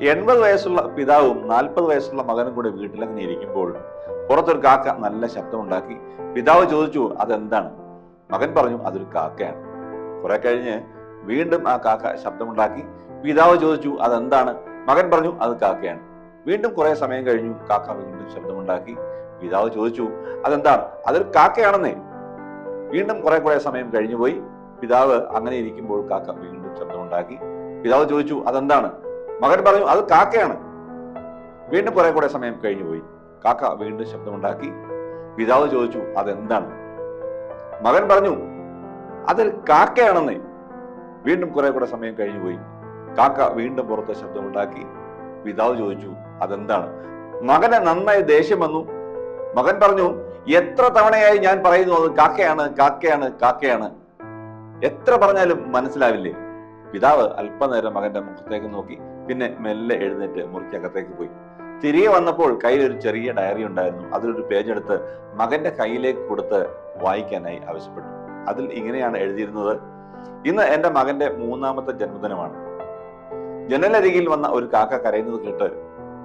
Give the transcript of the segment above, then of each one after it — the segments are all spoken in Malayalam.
എൺപത് വയസ്സുള്ള പിതാവും നാൽപ്പത് വയസ്സുള്ള മകനും കൂടെ വീട്ടിലങ്ങനെ ഇരിക്കുമ്പോൾ പുറത്തൊരു കാക്ക നല്ല ശബ്ദമുണ്ടാക്കി പിതാവ് ചോദിച്ചു അതെന്താണ്? മകൻ പറഞ്ഞു അതൊരു കാക്കയാണ്. കുറെ കഴിഞ്ഞ് വീണ്ടും ആ കാക്ക ശബ്ദമുണ്ടാക്കി പിതാവ് ചോദിച്ചു അതെന്താണ്? മകൻ പറഞ്ഞു അത് കാക്കയാണ്. വീണ്ടും കുറെ സമയം കഴിഞ്ഞു. കാക്ക വീണ്ടും ശബ്ദമുണ്ടാക്കി. പിതാവ് ചോദിച്ചു അതെന്താണ് അതൊരു കാക്കയാണെന്നേ. വീണ്ടും കുറെ കുറെ സമയം കഴിഞ്ഞു പോയി. പിതാവ് അങ്ങനെ ഇരിക്കുമ്പോൾ കാക്ക വീണ്ടും ശബ്ദമുണ്ടാക്കി. പിതാവ് ചോദിച്ചു അതെന്താണ്? മകൻ പറഞ്ഞു അത് കാക്കയാണ്. വീണ്ടും കുറെ കുറെ സമയം കഴിഞ്ഞു പോയി. കാക്ക വീണ്ടും ശബ്ദമുണ്ടാക്കി. പിതാവ് ചോദിച്ചു അതെന്താണ്? മകൻ പറഞ്ഞു അതൊരു കാക്കയാണെന്നേ. വീണ്ടും കുറെ കൂടെ സമയം കഴിഞ്ഞു പോയി. കാക്ക വീണ്ടും പുറത്ത് ശബ്ദമുണ്ടാക്കി. പിതാവ് ചോദിച്ചു അതെന്താണ്? മകന് നന്നായി ദേഷ്യം വന്നു. മകൻ പറഞ്ഞു എത്ര തവണയായി ഞാൻ പറയുന്നു അത് കാക്കയാണ് കാക്കയാണ് കാക്കയാണ്. എത്ര പറഞ്ഞാലും മനസ്സിലാവില്ലേ? പിതാവ് അല്പനേരം മകന്റെ മുഖത്തേക്ക് നോക്കി പിന്നെ മെല്ലെ എഴുന്നേറ്റ് മുറിക്കകത്തേക്ക് പോയി. തിരികെ വന്നപ്പോൾ കയ്യിൽ ഒരു ചെറിയ ഡയറി ഉണ്ടായിരുന്നു. അതിലൊരു പേജ് എടുത്ത് മകന്റെ കയ്യിലേക്ക് കൊടുത്ത് വായിക്കാനായി ആവശ്യപ്പെട്ടു. അതിൽ ഇങ്ങനെയാണ് എഴുതിയിരുന്നത്. ഇന്ന് എന്റെ മകന്റെ മൂന്നാമത്തെ ജന്മദിനമാണ്. ജനലരികിൽ വന്ന ഒരു കാക്ക കരയുന്നത് കേട്ട്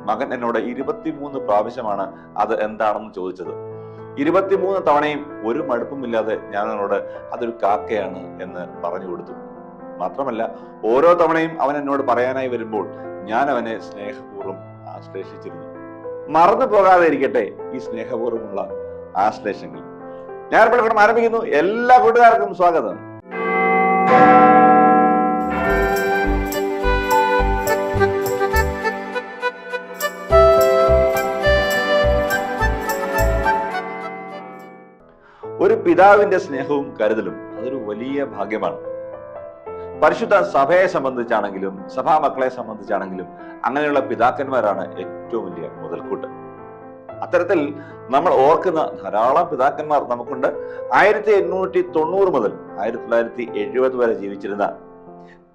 മകൻ എന്നോട് ഇരുപത്തിമൂന്ന് പ്രാവശ്യമാണ് അത് എന്താണെന്ന് ചോദിച്ചത്. ഇരുപത്തിമൂന്ന് തവണയും ഒരു മടുപ്പുമില്ലാതെ ഞാൻ അവനോട് അതൊരു കാക്കയാണ് എന്ന് പറഞ്ഞു കൊടുത്തു. മാത്രമല്ല ഓരോ തവണയും അവൻ എന്നോട് പറയാനായി വരുമ്പോൾ ഞാൻ അവനെ സ്നേഹപൂർവം ആശ്ലേഷിച്ചിരുന്നു. മറന്നു പോകാതെ ഇരിക്കട്ടെ ഈ സ്നേഹപൂർവമുള്ള ആശ്ലേഷങ്ങൾ. ഞാൻ ഇപ്പോൾ ആരംഭിക്കുന്നു. എല്ലാ കൂട്ടുകാർക്കും സ്വാഗതം. പിതാവിന്റെ സ്നേഹവും കരുതലും അതൊരു വലിയ ഭാഗ്യമാണ്. പരിശുദ്ധ സഭയെ സംബന്ധിച്ചാണെങ്കിലും സഭാ മക്കളെ സംബന്ധിച്ചാണെങ്കിലും അങ്ങനെയുള്ള പിതാക്കന്മാരാണ് ഏറ്റവും വലിയ മുതൽക്കൂട്ട്. അത്തരത്തിൽ നമ്മൾ ഓർക്കുന്ന ധാരാളം പിതാക്കന്മാർ നമുക്കുണ്ട്. ആയിരത്തി എണ്ണൂറ്റി തൊണ്ണൂറ് മുതൽ ആയിരത്തി തൊള്ളായിരത്തി എഴുപത് വരെ ജീവിച്ചിരുന്ന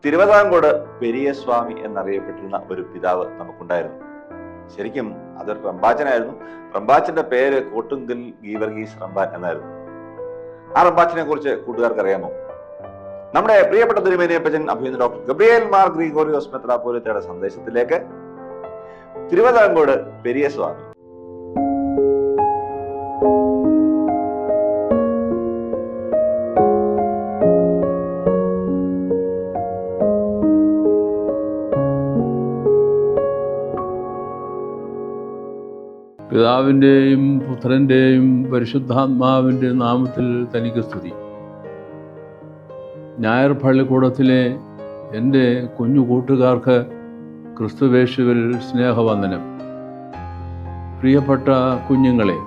തിരുവിതാംകോട് പെരിയസ്വാമി എന്നറിയപ്പെട്ടിരുന്ന ഒരു പിതാവ് നമുക്കുണ്ടായിരുന്നു. ശരിക്കും അതൊരു റംബാച്ചനായിരുന്നു. റംബാച്ചന്റെ പേര് കോട്ടുങ്കൽ ഗീവർഗീസ് റംബാൻ എന്നായിരുന്നു. ആ കുറിച്ച് കൂട്ടുകാർക്ക് അറിയാമോ നമ്മുടെ പ്രിയപ്പെട്ട തിരുമേനിയപ്പച്ചൻ അഭിനന്ദ ഡോക്ടർ ഗബ്രിയേൽ മാർ ഗ്രിഗോറിയോസ് മെത്രാപോലിത്തയുടെ സന്ദേശത്തിലേക്ക് തിരുവിതാംകോട് പെരിയസ്വാമി പിതാവിന്റെയും പുത്രന്റെയും പരിശുദ്ധാത്മാവിന്റെ നാമത്തിൽ തനിക്ക് സ്തുതി. ഞായർ പള്ളിക്കൂടത്തിലെ എന്റെ കുഞ്ഞു കൂട്ടുകാർക്ക് ക്രിസ്തുവേശുവിൽ സ്നേഹവന്ദനം. പ്രിയപ്പെട്ട കുഞ്ഞുങ്ങളെ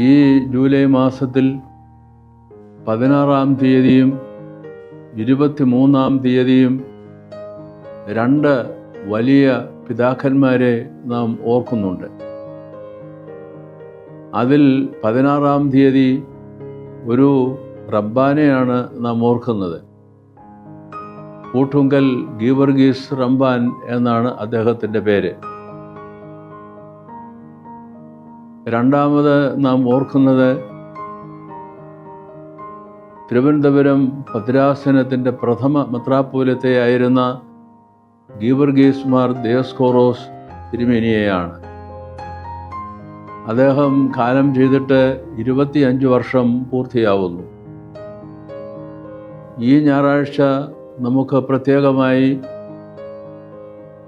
ഈ ജൂലൈ മാസത്തിൽ പതിനാറാം തീയതിയും ഇരുപത്തിമൂന്നാം തീയതിയും രണ്ട് വലിയ പിതാക്കന്മാരെ നാം ഓർക്കുന്നുണ്ട്. അതിൽ പതിനാറാം തീയതി ഒരു റബ്ബാനെയാണ് നാം ഓർക്കുന്നത്. കൂട്ടുങ്കൽ ഗീവർഗീസ് റംബാൻ എന്നാണ് അദ്ദേഹത്തിന്റെ പേര്. രണ്ടാമത് നാം ഓർക്കുന്നത് തിരുവനന്തപുരം ഭദ്രാസനത്തിന്റെ പ്രഥമ മെത്രാപ്പോലത്തെയായിരുന്ന ഗീവർഗീസ് മാർ ദേസ്കോറോസ് തിരുമേനിയെയാണ്. അദ്ദേഹം കാലം ചെയ്തിട്ട് ഇരുപത്തിയഞ്ച് വർഷം പൂർത്തിയാവുന്നു. ഈ ഞായറാഴ്ച നമുക്ക് പ്രത്യേകമായി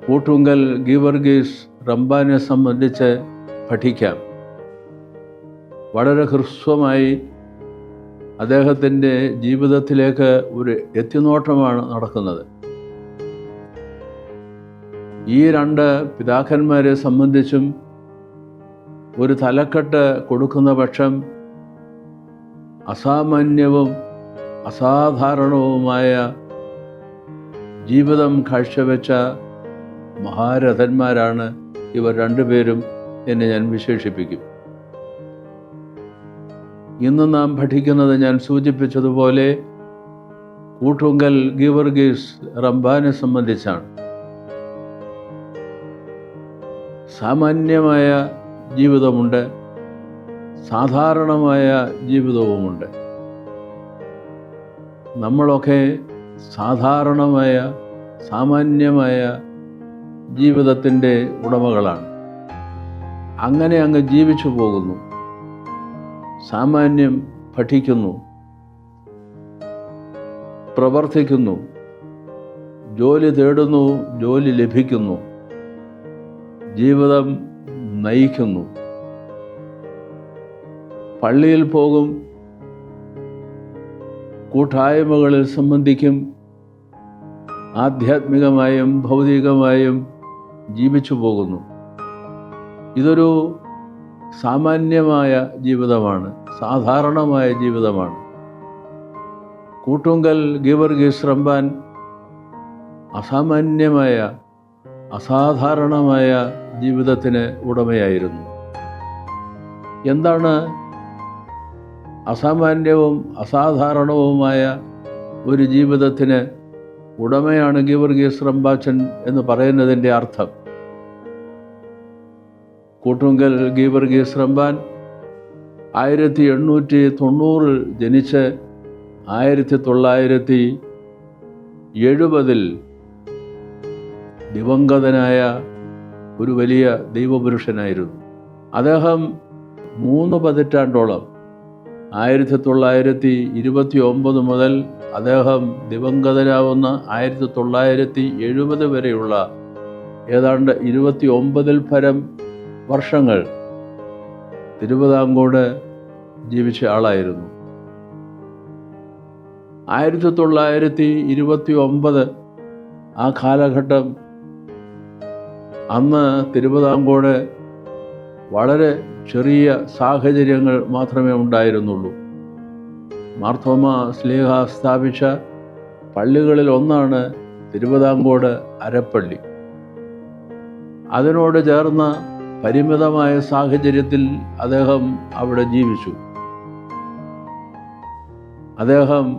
കൂട്ടുങ്കൽ ഗീവർഗീസ് റംബാനെ സംബന്ധിച്ച് പഠിക്കാം. വളരെ ഹ്രസ്വമായി അദ്ദേഹത്തിന്റെ ജീവിതത്തിലേക്ക് ഒരു എത്തിനോട്ടമാണ് നടക്കുന്നത്. ഈ രണ്ട് പിതാക്കന്മാരെ സംബന്ധിച്ചും ഒരു തലക്കെട്ട് കൊടുക്കുന്ന പക്ഷം അസാമാന്യവും അസാധാരണവുമായ ജീവിതം കാഴ്ചവെച്ച മഹാരഥന്മാരാണ് ഇവർ രണ്ടുപേരും എന്നെ ഞാൻ വിശേഷിപ്പിക്കും. ഇന്ന് നാം പഠിക്കുന്നത് ഞാൻ സൂചിപ്പിച്ചതുപോലെ കൂട്ടുങ്കൽ ഗീവർഗീസ് റംബാനെ സംബന്ധിച്ചാണ്. സാമാന്യമായ ജീവിതമുണ്ട്. സാധാരണമായ ജീവിതവുമുണ്ട്. നമ്മളൊക്കെ സാധാരണമായ സാമാന്യമായ ജീവിതത്തിന്റെ ഉടമകളാണ്. അങ്ങനെ അങ്ങ് ജീവിച്ചു പോകുന്നു. സാമാന്യം പഠിക്കുന്നു. പ്രവർത്തിക്കുന്നു. ജോലി തേടുന്നു ജോലി ലഭിക്കുന്നു. ജീവിതം നയിക്കുന്നു. പള്ളിയിൽ പോകും കൂട്ടായ്മകളിൽ സംബന്ധിക്കും ആധ്യാത്മികമായും ഭൗതികമായും ജീവിച്ചു പോകുന്നു. ഇതൊരു സാമാന്യമായ ജീവിതമാണ് സാധാരണമായ ജീവിതമാണ്. കൂട്ടുങ്കൽ ഗീവർഗീസ് റംബാൻ അസാമാന്യമായ അസാധാരണമായ ജീവിതത്തിന് ഉടമയായിരുന്നു. എന്താണ് അസാമാന്യവും അസാധാരണവുമായ ഒരു ജീവിതത്തിന് ഉടമയാണ് ഗീവർഗീസ് റംബാച്ചൻ എന്ന് പറയുന്നതിന്റെ അർത്ഥം? കൂട്ടുങ്കൽ ഗീവർഗീസ് റംബാൻ ആയിരത്തി എണ്ണൂറ്റി തൊണ്ണൂറിൽ ജനിച്ച് ആയിരത്തി തൊള്ളായിരത്തി എഴുപതിൽ ദിവംഗതനായ ഒരു വലിയ ദൈവപുരുഷനായിരുന്നു. അദ്ദേഹം മൂന്ന് പതിറ്റാണ്ടോളം ആയിരത്തി തൊള്ളായിരത്തി ഇരുപത്തി ഒമ്പത് മുതൽ അദ്ദേഹം ദിവംഗതനാവുന്ന ആയിരത്തി തൊള്ളായിരത്തി എഴുപത് വരെയുള്ള ഏതാണ്ട് ഇരുപത്തി ഒമ്പതിൽ പരം വർഷങ്ങൾ തിരുവിതാംകൂട് ജീവിച്ച ആളായിരുന്നു. ആയിരത്തി തൊള്ളായിരത്തി ഇരുപത്തി ഒമ്പത് ആ കാലഘട്ടം അന്ന് തിരുവിതാംകൂട് വളരെ ചെറിയ സാഹചര്യങ്ങൾ മാത്രമേ ഉണ്ടായിരുന്നുള്ളൂ. മാർത്തോമ സ്ലീഹ സ്ഥാപിച്ച പള്ളികളിൽ ഒന്നാണ് തിരുവിതാംകൂട് അരപ്പള്ളി. അതിനോട് ചേർന്ന പരിമിതമായ സാഹചര്യത്തിൽ അദ്ദേഹം അവിടെ ജീവിച്ചു. അദ്ദേഹം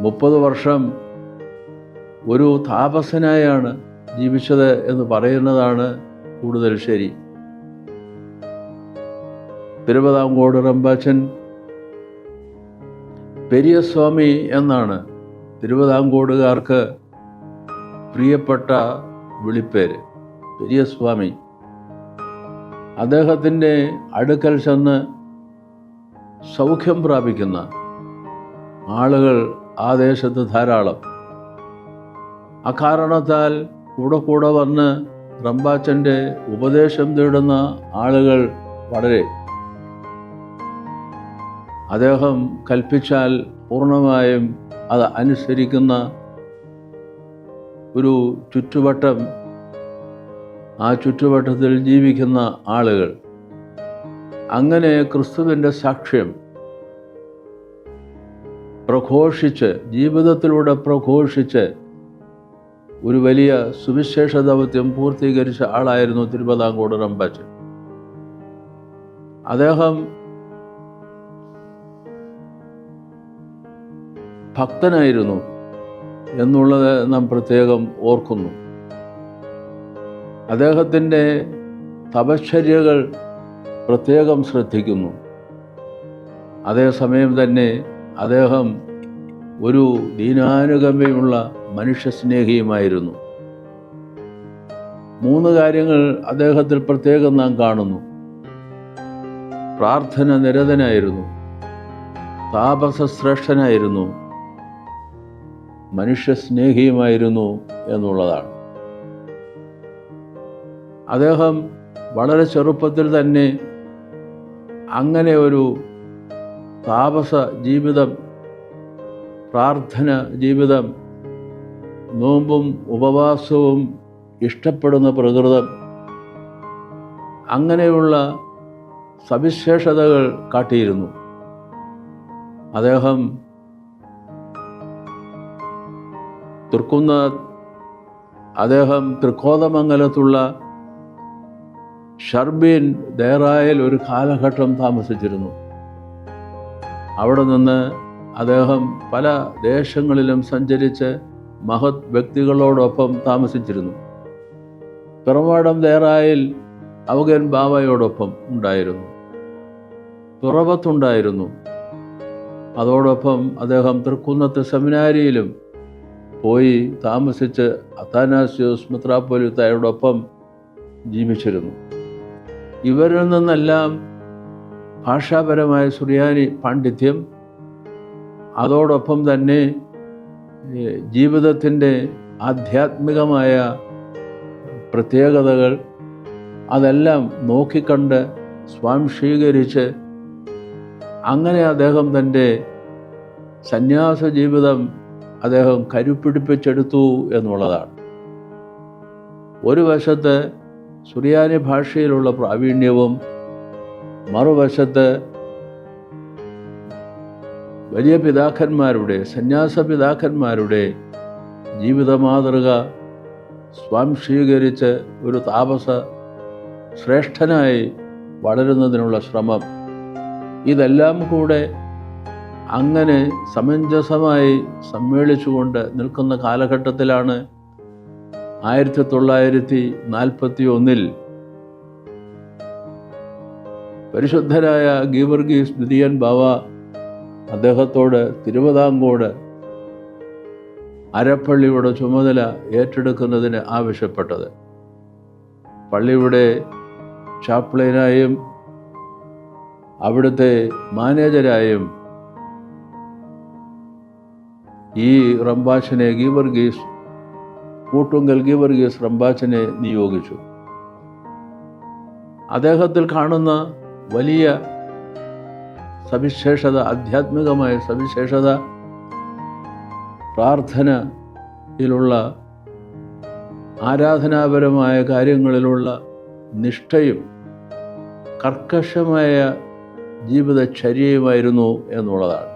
മുപ്പത് വർഷം ഒരു താപസനായാണ് ജീവിച്ചത് എന്ന് പറയുന്നതാണ് കൂടുതൽ ശരി. തിരുവിതാംകോട് റമ്പാച്ചൻ പെരിയസ്വാമി എന്നാണ് തിരുവിതാംകോടുകാർക്ക് പ്രിയപ്പെട്ട വിളിപ്പേര് പെരിയസ്വാമി. അദ്ദേഹത്തിന്റെ അടുക്കൽ ചെന്ന് സൗഖ്യം പ്രാപിക്കുന്ന ആളുകൾ ആ ദേശത്ത് ധാരാളം. അക്കാരണത്താൽ കൂടെ കൂടെ വന്ന് റംബാച്ചന്റെ ഉപദേശം തേടുന്ന ആളുകൾ വളരെ. അദ്ദേഹം കൽപ്പിച്ചാൽ പൂർണമായും അത് അനുസരിക്കുന്ന ഒരു ചുറ്റുവട്ടം ആ ചുറ്റുവട്ടത്തിൽ ജീവിക്കുന്ന ആളുകൾ. അങ്ങനെ ക്രിസ്തുവിന്റെ സാക്ഷ്യം പ്രഘോഷിച്ച് ജീവിതത്തിലൂടെ പ്രഘോഷിച്ച് ഒരു വലിയ സുവിശേഷ ദൗത്യം പൂർത്തീകരിച്ച ആളായിരുന്നു തിരുവിതാംകൂട് റമ്പാച്ചൻ അദ്ദേഹം ഭക്തനായിരുന്നു എന്നുള്ളത് നാം പ്രത്യേകം ഓർക്കുന്നു. അദ്ദേഹത്തിന്റെ തപശ്ചര്യകൾ പ്രത്യേകം ശ്രദ്ധിക്കുന്നു. അതേസമയം തന്നെ അദ്ദേഹം ഒരു ദീനാനുഗമ്യമുള്ള മനുഷ്യസ്നേഹിയുമായിരുന്നു. മൂന്ന് കാര്യങ്ങൾ അദ്ദേഹത്തിൽ പ്രത്യേകം നാം കാണുന്നു. പ്രാർത്ഥന നിരതനായിരുന്നു. താപസശ്രേഷ്ഠനായിരുന്നു. മനുഷ്യസ്നേഹിയുമായിരുന്നു എന്നുള്ളതാണ്. അദ്ദേഹം വളരെ ചെറുപ്പത്തിൽ തന്നെ അങ്ങനെ ഒരു താപസ ജീവിതം പ്രാർത്ഥന ജീവിതം നോമ്പും ഉപവാസവും ഇഷ്ടപ്പെടുന്ന പ്രകൃതം. അങ്ങനെയുള്ള സവിശേഷതകൾ കാട്ടിയിരുന്നു. അദ്ദേഹം തൃക്കുന്ന അദ്ദേഹം തൃക്കോതമംഗലത്തുള്ള ഷർബീൻ ദേറായിൽ ഒരു കാലഘട്ടം താമസിച്ചിരുന്നു. അവിടെ നിന്ന് അദ്ദേഹം പല ദേശങ്ങളിലും സഞ്ചരിച്ച് മഹത് വ്യക്തികളോടൊപ്പം താമസിച്ചിരുന്നു. പിറമാടം ദേറായിൽ അവകൻ ബാബയോടൊപ്പം ഉണ്ടായിരുന്നു. തുറവത്തുണ്ടായിരുന്നു. അതോടൊപ്പം അദ്ദേഹം തൃക്കുന്നത്ത് സെമിനാരിയിലും പോയി താമസിച്ച് അത്താനാസ്യോസ് മിത്രാപ്പൊലിത്തായോടൊപ്പം ജീവിച്ചിരുന്നു. ഇവരിൽ നിന്നെല്ലാം ഭാഷാപരമായ സുറിയാനി പാണ്ഡിത്യം അതോടൊപ്പം തന്നെ ജീവിതത്തിന്റെ ആധ്യാത്മികമായ പ്രത്യേകതകൾ അതെല്ലാം നോക്കിക്കണ്ട് സ്വാംശീകരിച്ച് അങ്ങനെ അദ്ദേഹം തന്റെ സന്യാസ ജീവിതം അദ്ദേഹം കരുപ്പിടിപ്പിച്ചെടുത്തു എന്നുള്ളതാണ്. ഒരു വശത്ത് സുറിയാനി ഭാഷയിലുള്ള പ്രാവീണ്യവും മറുവശത്ത് വലിയ പിതാക്കന്മാരുടെ സന്യാസ പിതാക്കന്മാരുടെ ജീവിത മാതൃക സ്വാംശീകരിച്ച് ഒരു താപസ ശ്രേഷ്ഠനായി വളരുന്നതിനുള്ള ശ്രമം. ഇതെല്ലാം കൂടെ അങ്ങനെ സമഞ്ജസമായി സമ്മേളിച്ചുകൊണ്ട് നിൽക്കുന്ന കാലഘട്ടത്തിലാണ് ആയിരത്തി തൊള്ളായിരത്തി നാൽപ്പത്തി ഒന്നിൽ പരിശുദ്ധരായ ഗീവർഗീസ് ദ്വിതീയൻ ബാവ അദ്ദേഹത്തോട് തിരുവിതാംകോട് അരപ്പള്ളിയുടെ ചുമതല ഏറ്റെടുക്കുന്നതിന് ആവശ്യപ്പെട്ടത്. പള്ളിയുടെ ചാപ്ലൈനായും അവിടുത്തെ മാനേജരായും ഈ റംബാച്ചനെ ഗീവർഗീസ് കൂട്ടുങ്കൽ ഗീവർഗീസ് റംബാച്ചനെ നിയോഗിച്ചു. അദ്ദേഹത്തിൽ കാണുന്ന വലിയ സവിശേഷത ആധ്യാത്മികമായ സവിശേഷത പ്രാർത്ഥനയിലുള്ള ആരാധനാപരമായ കാര്യങ്ങളിലുള്ള നിഷ്ഠയും കർക്കശമായ ജീവിതചര്യയുമായിരുന്നു എന്നുള്ളതാണ്.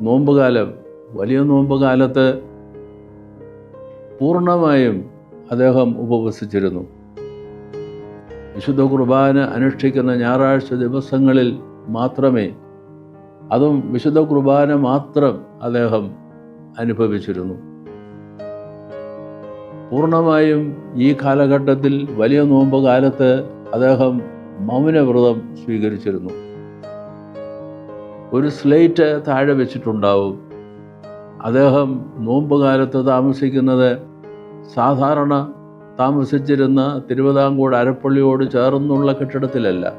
നോമ്പുകാലം വലിയ നോമ്പുകാലത്ത് പൂർണമായും അദ്ദേഹം ഉപവസിച്ചിരുന്നു. വിശുദ്ധ കുർബാന അനുഷ്ഠിക്കുന്ന ഞായറാഴ്ച ദിവസങ്ങളിൽ മാത്രമേ അതും വിശുദ്ധ കുർബാന മാത്രം അദ്ദേഹം അനുഭവിച്ചിരുന്നു. പൂർണമായും ഈ കാലഘട്ടത്തിൽ വലിയ നോമ്പ് കാലത്ത് അദ്ദേഹം മൗനവ്രതം സ്വീകരിച്ചിരുന്നു. ഒരു സ്ലേറ്റ് താഴെ വെച്ചിട്ടുണ്ടാവും. അദ്ദേഹം നോമ്പ് കാലത്ത് താമസിക്കുന്നത് സാധാരണ താമസിച്ചിരുന്ന തിരുവിതാംകൂട് അരപ്പള്ളിയോട് ചേർന്നുള്ള കെട്ടിടത്തിലല്ല.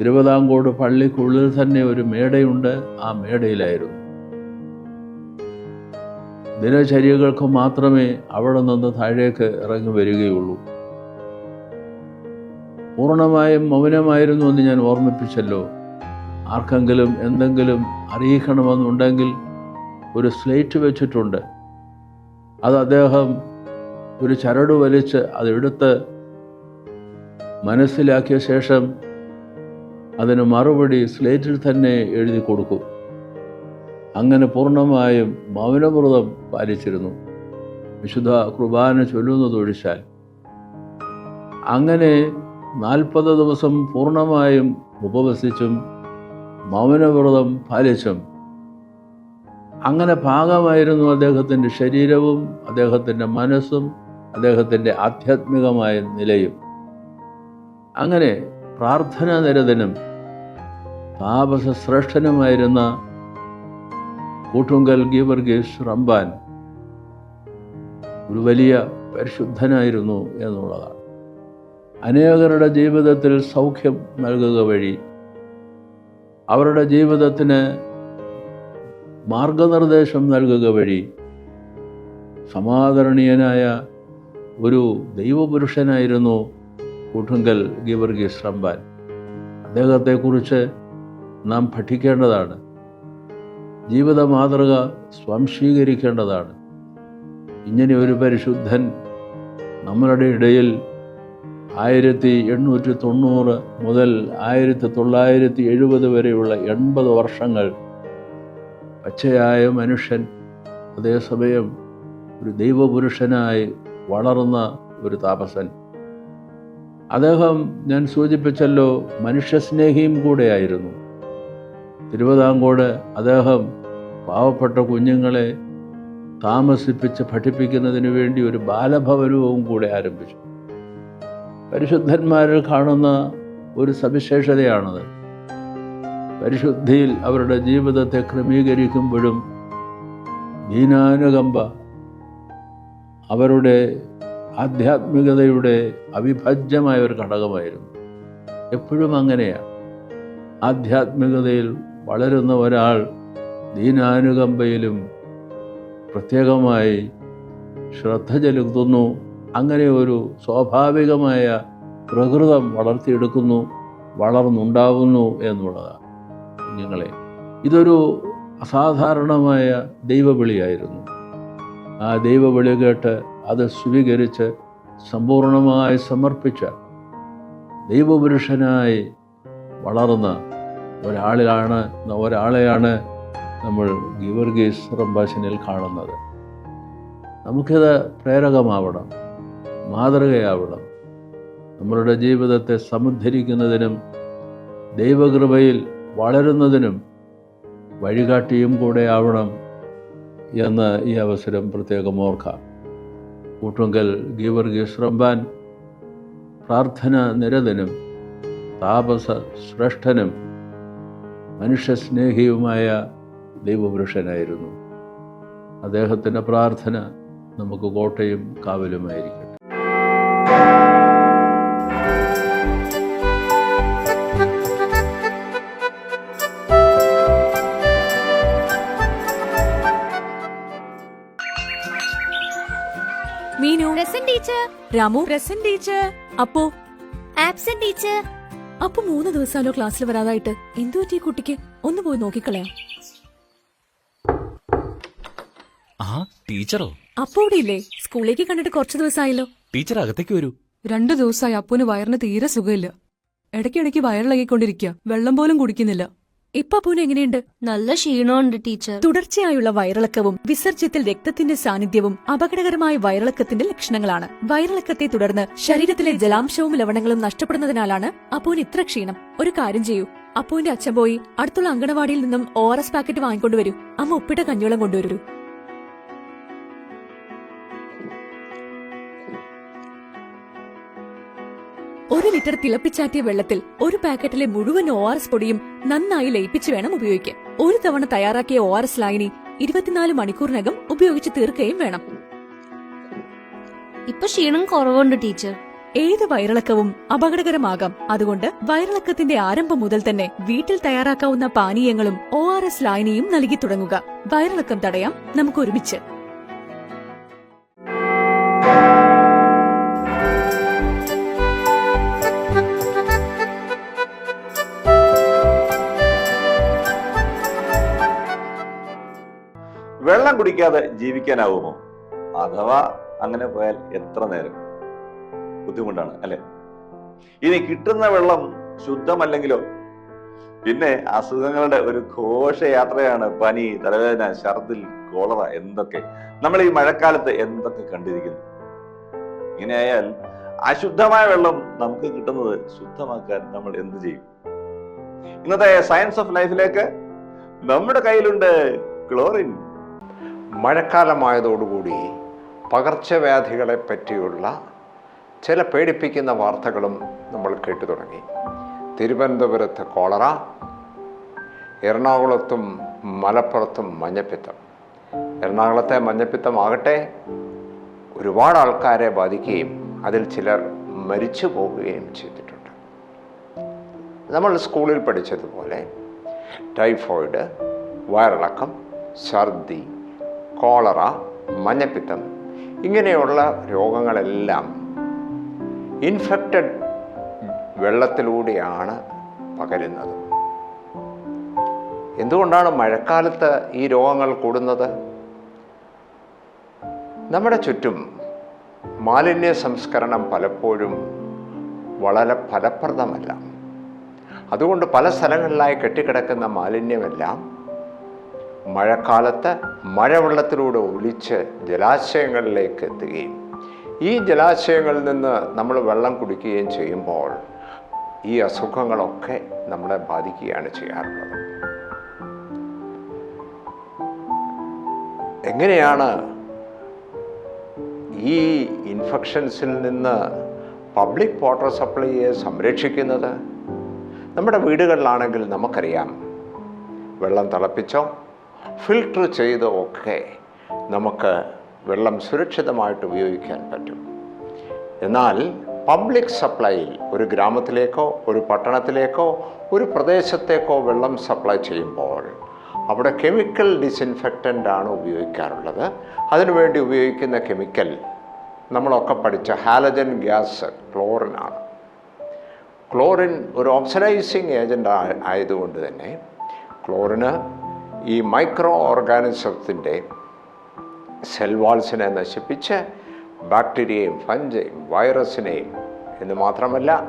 തിരുവിതാംകൂട് പള്ളിക്കുള്ളിൽ തന്നെ ഒരു മേടയുണ്ട് ആ മേടയിലായിരുന്നു. ദിനചര്യകൾക്ക് മാത്രമേ അവിടെ നിന്ന് താഴേക്ക് ഇറങ്ങി വരികയുള്ളൂ. പൂർണമായും മൗനമായിരുന്നു എന്ന് ഞാൻ ഓർമ്മിപ്പിച്ചല്ലോ. ആർക്കെങ്കിലും എന്തെങ്കിലും അറിയിക്കണമെന്നുണ്ടെങ്കിൽ ഒരു സ്ലേറ്റ് വെച്ചിട്ടുണ്ട്. അത് അദ്ദേഹം ഒരു ചരട് വലിച്ച് അതെടുത്ത് മനസ്സിലാക്കിയ ശേഷം അതിന് മറുപടി സ്ലേറ്റിൽ തന്നെ എഴുതി കൊടുക്കും. അങ്ങനെ പൂർണമായും മൗനവ്രതം പാലിച്ചിരുന്നു. വിശുദ്ധ കുർബാന ചൊല്ലുന്നതൊഴിച്ചാൽ. അങ്ങനെ നാൽപ്പത് ദിവസം പൂർണമായും ഉപവസിച്ചും മൗനവ്രതം പാലിച്ചും. അങ്ങനെ ഭാഗമായിരുന്നു അദ്ദേഹത്തിന്റെ ശരീരവും അദ്ദേഹത്തിന്റെ മനസ്സും അദ്ദേഹത്തിന്റെ ആധ്യാത്മികമായ നിലയും അങ്ങനെ പ്രാർത്ഥനാ നിരതനും താപസ ശ്രേഷ്ഠനുമായിരുന്ന കൂട്ടുങ്കൽ ഗീവർഗീസ് റംബാൻ ഒരു വലിയ പരിശുദ്ധനായിരുന്നു എന്നുള്ളതാണ്. അനേകരുടെ ജീവിതത്തിൽ സൗഖ്യം നൽകുക വഴി അവരുടെ ജീവിതത്തിന് മാർഗനിർദ്ദേശം നൽകുക വഴി സമാദരണീയനായ ഒരു ദൈവപുരുഷനായിരുന്നു കൂട്ടുങ്കൽ ഗീവർഗീസ് റംബാൻ. അദ്ദേഹത്തെക്കുറിച്ച് നാം പഠിക്കേണ്ടതാണ്. ജീവിത മാതൃക സ്വാംശീകരിക്കേണ്ടതാണ്. ഇങ്ങനെ ഒരു പരിശുദ്ധൻ നമ്മളുടെ ഇടയിൽ ആയിരത്തി എണ്ണൂറ്റി തൊണ്ണൂറ് മുതൽ ആയിരത്തി തൊള്ളായിരത്തി എഴുപത് വരെയുള്ള എൺപത് വർഷങ്ങൾ പച്ചയായ മനുഷ്യൻ അതേസമയം ഒരു ദൈവപുരുഷനായി വളർന്ന ഒരു താപസൻ. അദ്ദേഹം ഞാൻ സൂചിപ്പിച്ചല്ലോ മനുഷ്യസ്നേഹിയും കൂടെയായിരുന്നു. തിരുവിതാംകോട് അദ്ദേഹം പാവപ്പെട്ട കുഞ്ഞുങ്ങളെ താമസിപ്പിച്ച് പഠിപ്പിക്കുന്നതിന് വേണ്ടി ഒരു ബാലഭവനവും കൂടെ ആരംഭിച്ചു. പരിശുദ്ധന്മാരിൽ കാണുന്ന ഒരു സവിശേഷതയാണത്. പരിശുദ്ധിയിൽ അവരുടെ ജീവിതത്തെ ക്രമീകരിക്കുമ്പോഴും ദീനാനുകമ്പ അവരുടെ ആധ്യാത്മികതയുടെ അവിഭാജ്യമായ ഒരു ഘടകമായിരുന്നു. എപ്പോഴും അങ്ങനെയാണ് ആധ്യാത്മികതയിൽ വളരുന്ന ഒരാൾ ദീനാനുകമ്പയിലും പ്രത്യേകമായി ശ്രദ്ധ ചെലുത്തുന്നു. അങ്ങനെ ഒരു സ്വാഭാവികമായ പ്രകൃതം വളർത്തിയെടുക്കുന്നു വളർന്നുണ്ടാവുന്നു എന്നുള്ളതാണ് കുഞ്ഞുങ്ങളെ. ഇതൊരു അസാധാരണമായ ദൈവവിളിയായിരുന്നു. ആ ദൈവ വിളി കേട്ട് അത് സ്വീകരിച്ച് സമ്പൂർണമായി സമർപ്പിച്ച ദൈവപുരുഷനായി വളർന്ന ഒരാളിലാണ് ഒരാളെയാണ് നമ്മൾ ഗീവർഗീസ് റംബാശനിൽ കാണുന്നത്. നമുക്കിത് പ്രേരകമാവണം മാതൃകയാവണം. നമ്മളുടെ ജീവിതത്തെ സമുദ്ധരിക്കുന്നതിനും ദൈവകൃപയിൽ വളരുന്നതിനും വഴികാട്ടിയും കൂടെ ആവണം. എന്ന് ഈ അവസരം പ്രത്യേകം ഓർക്കാം. കൂട്ടുങ്കൽ ഗീവർഗീസ് റംബാൻ പ്രാർത്ഥന നിരതനും താപസ ശ്രേഷ്ഠനും മനുഷ്യസ്നേഹിയുമായ ദൈവപുരുഷനായിരുന്നു. അദ്ദേഹത്തിന്റെ പ്രാർത്ഥന നമുക്ക് കോട്ടയും കാവലുമായിരിക്കട്ടെ രാമു പ്രസന്റ് ടീച്ചർ അപ്പോ. ആബ്സെന്റ് ടീച്ചർ അപ്പൊ മൂന്ന് ദിവസാലോ ക്ലാസ്സിൽ വരാതായിട്ട്. എന്തു പറ്റി ഈ കുട്ടിക്ക്? ഒന്ന് പോയി നോക്കിക്കളയാം. ആ ടീച്ചറോ? അപ്പോ ഇവിടെ ഇല്ലേ സ്കൂളിലേക്ക് കണ്ടിട്ട് കുറച്ച് ദിവസമായല്ലോ ടീച്ചർ അകത്തേക്ക് വരൂ. രണ്ടു ദിവസമായി അപ്പുന് വയറിന് തീരെ സുഖമില്ല. ഇടയ്ക്കിടയ്ക്ക് വയറിളകിക്കൊണ്ടിരിക്കുക. വെള്ളം പോലും കുടിക്കുന്നില്ല. ഇപ്പൊ അപ്പൂന് എങ്ങനെയുണ്ട്? നല്ല ക്ഷീണമുണ്ട് ടീച്ചർ. തുടർച്ചയായുള്ള വയറിളക്കവും വിസർജ്യത്തിൽ രക്തത്തിന്റെ സാന്നിധ്യവും അപകടകരമായ വയറിളക്കത്തിന്റെ ലക്ഷണങ്ങളാണ്. വയറിളക്കത്തെ തുടർന്ന് ശരീരത്തിലെ ജലാംശവും ലവണങ്ങളും നഷ്ടപ്പെടുന്നതിനാലാണ് അപ്പൂന് ഇത്ര ക്ഷീണം. ഒരു കാര്യം ചെയ്യൂ. അപ്പൂന്റെ അച്ഛൻ പോയി അടുത്തുള്ള അങ്കണവാടിയിൽ നിന്നും ഓ ആർ എസ് പാക്കറ്റ് വാങ്ങിക്കൊണ്ടുവരൂ അമ്മ ഉപ്പിട്ട കഞ്ഞോളം കൊണ്ടുവരൂ. ഒരു ലിറ്റർ തിളപ്പിച്ചാറ്റിയ വെള്ളത്തിൽ ഒരു പാക്കറ്റിലെ മുഴുവൻ ഒ ആർ എസ് പൊടിയും നന്നായി ലയിപ്പിച്ച് വേണം ഉപയോഗിക്കാൻ. ഒരു തവണ തയ്യാറാക്കിയ ഒ ആർ എസ് ലായനി ഇരുപത്തിനാല് മണിക്കൂറിനകം ഉപയോഗിച്ച് തീർക്കുകയും വേണം. ഇപ്പൊ ക്ഷീണം കുറവുണ്ട് ടീച്ചർ. ഏത് വയറിളക്കവും അപകടകരമാകാം. അതുകൊണ്ട് വയറിളക്കത്തിന്റെ ആരംഭം മുതൽ തന്നെ വീട്ടിൽ തയ്യാറാക്കാവുന്ന പാനീയങ്ങളും ഒ ആർ എസ് ലായനിയും നൽകി തുടങ്ങുക. വയറിളക്കം തടയാം. നമുക്ക് ഒരുമിച്ച്. വെള്ളം കുടിക്കാതെ ജീവിക്കാനാവുമോ? അഥവാ അങ്ങനെ പോയാൽ എത്ര നേരം? ബുദ്ധിമുട്ടാണ് അല്ലെ? ഇനി കിട്ടുന്ന വെള്ളം ശുദ്ധമല്ലെങ്കിലോ? പിന്നെ അസുഖങ്ങളുടെ ഒരു ഘോഷയാത്രയാണ് പനി തലവേദന ഛർദിൽ കോളറ എന്തൊക്കെ? നമ്മൾ ഈ മഴക്കാലത്ത് എന്തൊക്കെ കണ്ടിരിക്കുന്നു? ഇങ്ങനെയായാൽ അശുദ്ധമായ വെള്ളം നമുക്ക് കിട്ടുന്നത് ശുദ്ധമാക്കാൻ നമ്മൾ എന്ത് ചെയ്യും? ഇന്നത്തെ സയൻസ് ഓഫ് ലൈഫിലേക്ക് നമ്മുടെ കയ്യിലുണ്ട് ക്ലോറിൻ. മഴക്കാലമായതോടുകൂടി പകർച്ചവ്യാധികളെ പറ്റിയുള്ള ചില പേടിപ്പിക്കുന്ന വാർത്തകളും നമ്മൾ കേട്ടു തുടങ്ങി. തിരുവനന്തപുരത്ത് കോളറ എറണാകുളത്തും മലപ്പുറത്തും മഞ്ഞപ്പിത്തം. എറണാകുളത്തെ മഞ്ഞപ്പിത്തമാകട്ടെ ഒരുപാട് ആൾക്കാരെ ബാധിക്കുകയും അതിൽ ചിലർ മരിച്ചു പോവുകയും ചെയ്തിട്ടുണ്ട്. നമ്മൾ സ്കൂളിൽ പഠിച്ചതുപോലെ ടൈഫോയിഡ് വയറിളക്കം ഛർദി കോളറ മഞ്ഞപ്പിത്തം ഇങ്ങനെയുള്ള രോഗങ്ങളെല്ലാം ഇൻഫെക്റ്റഡ് വെള്ളത്തിലൂടെയാണ് പകരുന്നത്. എന്തുകൊണ്ടാണ് മഴക്കാലത്ത് ഈ രോഗങ്ങൾ കൂടുന്നത്? നമ്മുടെ ചുറ്റും മാലിന്യ സംസ്കരണം പലപ്പോഴും വളരെ ഫലപ്രദമല്ല. അതുകൊണ്ട് പല സ്ഥലങ്ങളിലായി കെട്ടിക്കിടക്കുന്ന മാലിന്യമെല്ലാം മഴക്കാലത്ത് മഴവെള്ളത്തിലൂടെ ഒലിച്ച് ജലാശയങ്ങളിലേക്ക് എത്തുകയും ഈ ജലാശയങ്ങളിൽ നിന്ന് നമ്മൾ വെള്ളം കുടിക്കുകയും ചെയ്യുമ്പോൾ ഈ അസുഖങ്ങളൊക്കെ നമ്മളെ ബാധിക്കുകയാണ് ചെയ്യാറുള്ളത്. എങ്ങനെയാണ് ഈ ഇൻഫെക്ഷൻസിൽ നിന്ന് പബ്ലിക് വാട്ടർ സപ്ലൈയെ സംരക്ഷിക്കുന്നത്? നമ്മുടെ വീടുകളിലാണെങ്കിൽ നമുക്കറിയാം വെള്ളം തിളപ്പിച്ചോ ഫിൽട്ടർ ചെയ്ത് ഒക്കെ നമുക്ക് വെള്ളം സുരക്ഷിതമായിട്ട് ഉപയോഗിക്കാൻ പറ്റും. എന്നാൽ പബ്ലിക് സപ്ലൈയിൽ ഒരു ഗ്രാമത്തിലേക്കോ ഒരു പട്ടണത്തിലേക്കോ ഒരു പ്രദേശത്തേക്കോ വെള്ളം സപ്ലൈ ചെയ്യുമ്പോൾ അവിടെ കെമിക്കൽ ഡിസിൻഫെക്റ്റന്റ് ആണ് ഉപയോഗിക്കാറുള്ളത്. അതിനുവേണ്ടി ഉപയോഗിക്കുന്ന കെമിക്കൽ നമ്മളൊക്കെ പഠിച്ച ഹാലജൻ ഗ്യാസ് ക്ലോറിൻ ആണ് ക്ലോറിൻ ഒരു ഓക്സിഡൈസിങ് ഏജന്റ് ആയതുകൊണ്ട് തന്നെ ക്ലോറിന് ഈ മൈക്രോ ഓർഗാനിസത്തിന്റെ സെൽവാൾസിനെ നശിപ്പിച്ച് ബാക്ടീരിയയും ഫഞ്ചയും വൈറസിനെയും എന്ന് മാത്രമല്ല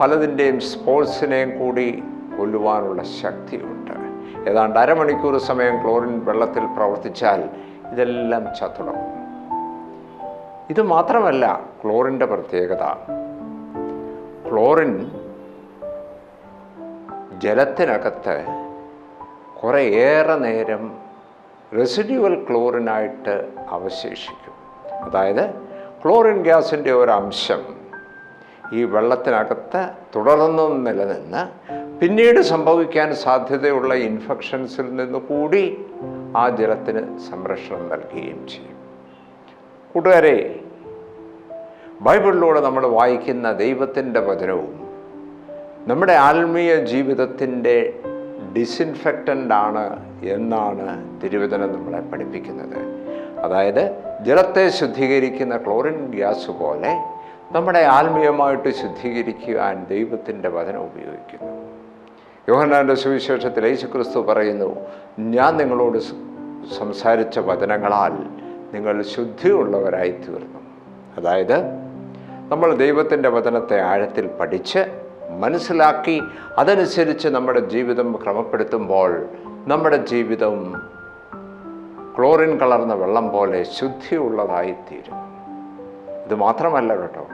പലതിന്റെയും സ്പോൾസിനെയും കൂടി കൊല്ലുവാനുള്ള ശക്തിയുണ്ട്. ഏതാണ്ട് അരമണിക്കൂർ സമയം ക്ലോറിൻ വെള്ളത്തിൽ പ്രവർത്തിച്ചാൽ ഇതെല്ലാം ചത്തുടങ്ങും. ഇത് മാത്രമല്ല ക്ലോറിന്റെ പ്രത്യേകത. ക്ലോറിൻ ജലത്തിനകത്ത് കുറേയേറെ നേരം റെസിഡ്യുവൽ ക്ലോറിനായിട്ട് അവശേഷിക്കും. അതായത് ക്ലോറിൻ ഗ്യാസിന്റെ ഒരംശം ഈ വെള്ളത്തിനകത്ത് തുടർന്നും നിലനിന്ന് പിന്നീട് സംഭവിക്കാൻ സാധ്യതയുള്ള ഇൻഫെക്ഷൻസിൽ നിന്ന് കൂടി ആ ജലത്തിന് സംരക്ഷണം നൽകുകയും ചെയ്യും. കൂട്ടുകാരെ ബൈബിളിലൂടെ നമ്മൾ വായിക്കുന്ന ദൈവത്തിന്റെ വചനവും നമ്മുടെ ആത്മീയ ജീവിതത്തിന്റെ ഡിസിൻഫെക്റ്റന്റ് ആണ് എന്നാണ് തിരുവചനം നമ്മളെ പഠിപ്പിക്കുന്നത്. അതായത് ജലത്തെ ശുദ്ധീകരിക്കുന്ന ക്ലോറിൻ ഗ്യാസ് പോലെ നമ്മുടെ ആത്മീയമായിട്ട് ശുദ്ധീകരിക്കുവാൻ ദൈവത്തിന്റെ വചനം ഉപയോഗിക്കുന്നു. യോഹനാന്റെ സുവിശേഷത്തിൽ യേശുക്രിസ്തു പറയുന്നു ഞാൻ നിങ്ങളോട് സംസാരിച്ച വചനങ്ങളാൽ നിങ്ങൾ ശുദ്ധിയുള്ളവരായി തീർന്നു അതായത് നമ്മൾ ദൈവത്തിന്റെ വചനത്തെ ആഴത്തിൽ പഠിച്ച് മനസ്സിലാക്കി അതനുസരിച്ച് നമ്മുടെ ജീവിതം ക്രമപ്പെടുത്തുമ്പോൾ നമ്മുടെ ജീവിതം ക്ലോറിൻ കലർന്ന വെള്ളം പോലെ ശുദ്ധിയുള്ളതായിത്തീരും. ഇത് മാത്രമല്ല കേട്ടോ.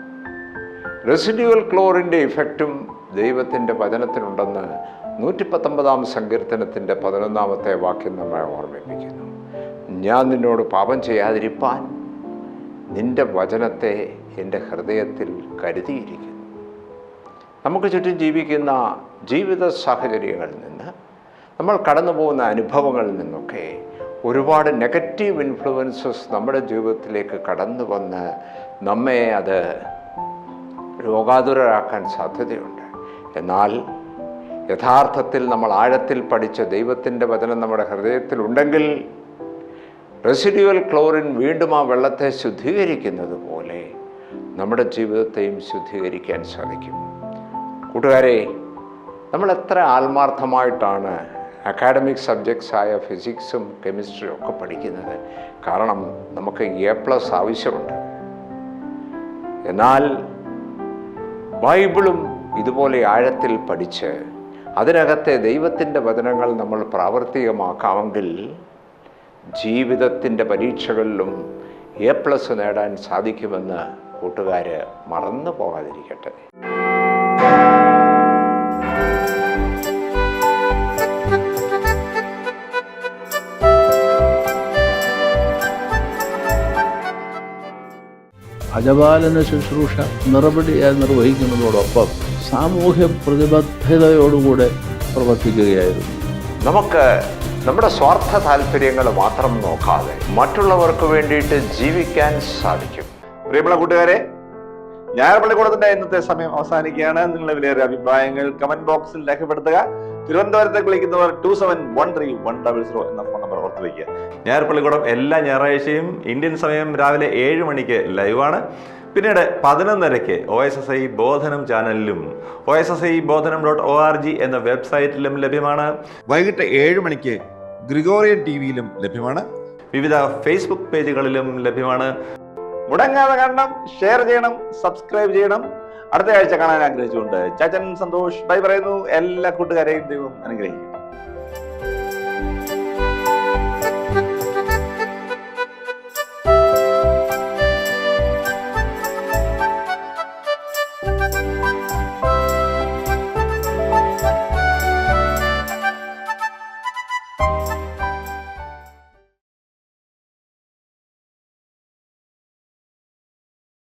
റെസിഡ്യുവൽ ക്ലോറിന്റെ ഇഫക്റ്റും ദൈവത്തിന്റെ വചനത്തിനുണ്ടെന്ന് നൂറ്റി പത്തൊമ്പതാം സങ്കീർത്തനത്തിന്റെ പതിനൊന്നാമത്തെ വാക്യം നമ്മെ ഓർമ്മിപ്പിക്കുന്നു. ഞാൻ നിന്നോട് പാപം ചെയ്യാതിരിപ്പാൻ നിന്റെ വചനത്തെ എന്റെ ഹൃദയത്തിൽ കരുതിയിരിക്കുന്നു. നമുക്ക് ചുറ്റും ജീവിക്കുന്ന ജീവിത സാഹചര്യങ്ങളിൽ നിന്ന് നമ്മൾ കടന്നു പോകുന്ന അനുഭവങ്ങളിൽ നിന്നൊക്കെ ഒരുപാട് നെഗറ്റീവ് ഇൻഫ്ലുവൻസസ് നമ്മുടെ ജീവിതത്തിലേക്ക് കടന്നു വന്ന് നമ്മെ അത് രോഗാതുരരാക്കാൻ സാധ്യതയുണ്ട്. എന്നാൽ യഥാർത്ഥത്തിൽ നമ്മൾ ആഴത്തിൽ പഠിച്ച ദൈവത്തിന്റെ വചനം നമ്മുടെ ഹൃദയത്തിലുണ്ടെങ്കിൽ റെസിഡ്യുവൽ ക്ലോറിൻ വീണ്ടും ആ വെള്ളത്തെ ശുദ്ധീകരിക്കുന്നത് പോലെ നമ്മുടെ ജീവിതത്തെയും ശുദ്ധീകരിക്കാൻ സാധിക്കും. കൂട്ടുകാരെ നമ്മൾ എത്ര ആത്മാർത്ഥമായിട്ടാണ് അക്കാഡമിക് സബ്ജക്ട്സ് ആയ ഫിസിക്സും കെമിസ്ട്രിയും ഒക്കെ പഠിക്കുന്നത്? കാരണം നമുക്ക് എ പ്ലസ് ആവശ്യമുണ്ട്. എന്നാൽ ബൈബിളും ഇതുപോലെ ആഴത്തിൽ പഠിച്ച് അതിനകത്തെ ദൈവത്തിന്റെ വചനങ്ങൾ നമ്മൾ പ്രാവർത്തികമാക്കാമെങ്കിൽ ജീവിതത്തിന്റെ പരീക്ഷകളിലും എ പ്ലസ് നേടാൻ സാധിക്കുമെന്ന് കൂട്ടുകാർ മറന്നു പോകാതിരിക്കട്ടെ. അജപാലന ശുശ്രൂഷ നിറപടിയായി നിർവഹിക്കുന്നതോടൊപ്പം സാമൂഹ്യ പ്രതിബദ്ധതയോടുകൂടെ പ്രവർത്തിക്കുകയായിരുന്നു. നമുക്ക് നമ്മുടെ സ്വാർത്ഥ താല്പര്യങ്ങൾ മാത്രം നോക്കാതെ മറ്റുള്ളവർക്ക് വേണ്ടിയിട്ട് ജീവിക്കാൻ സാധിക്കും. പ്രിയമുള്ള കൂട്ടുകാരെ ഞായർ പള്ളിക്കൂടത്തിന്റെ ഇന്നത്തെ സമയം അവസാനിക്കുകയാണ്. നിങ്ങളുടെ വിലയേറെ അഭിപ്രായങ്ങൾ കമന്റ് ബോക്സിൽ രേഖപ്പെടുത്തുക. തിരുവനന്തപുരത്തേക്ക് വിളിക്കുന്നവർ two seven one three one double zero എന്ന ഫോൺ നമ്പർ ഓർത്ത് വയ്ക്കുക ഞായർപള്ളിക്കൂടം എല്ലാ ഞായറാഴ്ചയും ഇന്ത്യൻ സമയം രാവിലെ ഏഴ് മണിക്ക് ലൈവാണ് പിന്നീട് പതിനൊന്നരയ്ക്ക് O S S I Bodhanam ചാനലിലും O S S I Bodhanam dot O R G എന്ന വെബ്സൈറ്റിലും ലഭ്യമാണ്. വൈകിട്ട് ഏഴ് മണിക്ക് ഗ്രിഗോറിയൻ ടി വിയിലും ലഭ്യമാണ്. വിവിധ ഫേസ്ബുക്ക് പേജുകളിലും ലഭ്യമാണ്. മുടങ്ങാതെ കാണണം ഷെയർ ചെയ്യണം സബ്സ്ക്രൈബ് ചെയ്യണം. അടുത്ത ആഴ്ച കാണാൻ ആഗ്രഹിച്ചുകൊണ്ട് ചാച്ചൻ സന്തോഷ് ബൈ പറയുന്നു. എല്ലാ കൂട്ടുകാരെയും ദൈവം അനുഗ്രഹിക്കും